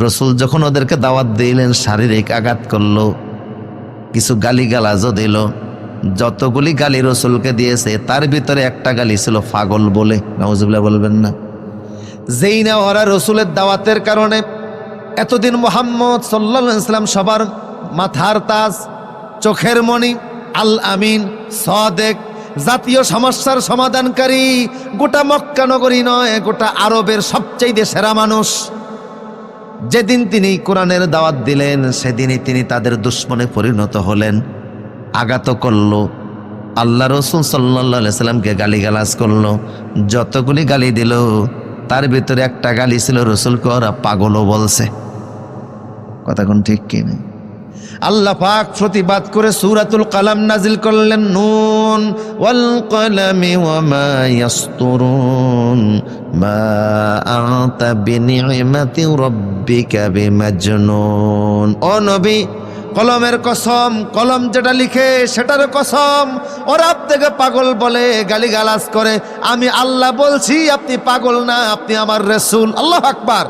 রসুল যখন ওদেরকে দাওয়াত দিলেন, শারীরিক আঘাত করল, কিছু গালি গালাজও দিল। যতগুলি গালি রসুলকে দিয়েছে, তার ভিতরে একটা গালি ছিল পাগল বলে। নওয়াজুবিল্লাহ বলবেন না। যেই না ওরা রসুলের দাওয়াতের কারণে এতদিন মোহাম্মদ সাল্লা ইসলাম সবার মাথার তাজ, চোখের মণি, আল আমিন, সদেক, জাতীয় সমস্যার সমাধানকারী, গোটা মক্কা নগরী নয়, গোটা আরবের সবচাইতে সেরা মানুষ। যেদিন তিনি কোরআনের দাওয়াত দিলেন, সেদিনই তিনি তাদের দুশ্মনে পরিণত হলেন। আঘাত করল। আল্লাহ রসুল সাল্লা সাল্লামকে গালিগালাজ করল। যতগুলি গালি দিল, তার ভিতরে একটা গালি ছিল রসুলকে ওরা পাগলও বলছে। কথা কোন ঠিক কি নেই? আল্লাহ পাক প্রতিবাদ করে সূরাতুল কালাম নাজিল করলেন, নুন ওয়াল কলামি ওয়া মা ইয়াসতুরুন, মা আনতা বিনিমাতি রাব্বিকা বিমাজনুন। ও নবী, কলমের কসম, কলম যেটা লিখে সেটার কসম ওরা থেকে পাগল বলে গালি গালিগালাজ করে, আমি আল্লাহ বলছি, আপনি পাগল না, আপনি আমার রসুল। আল্লাহ আকবার।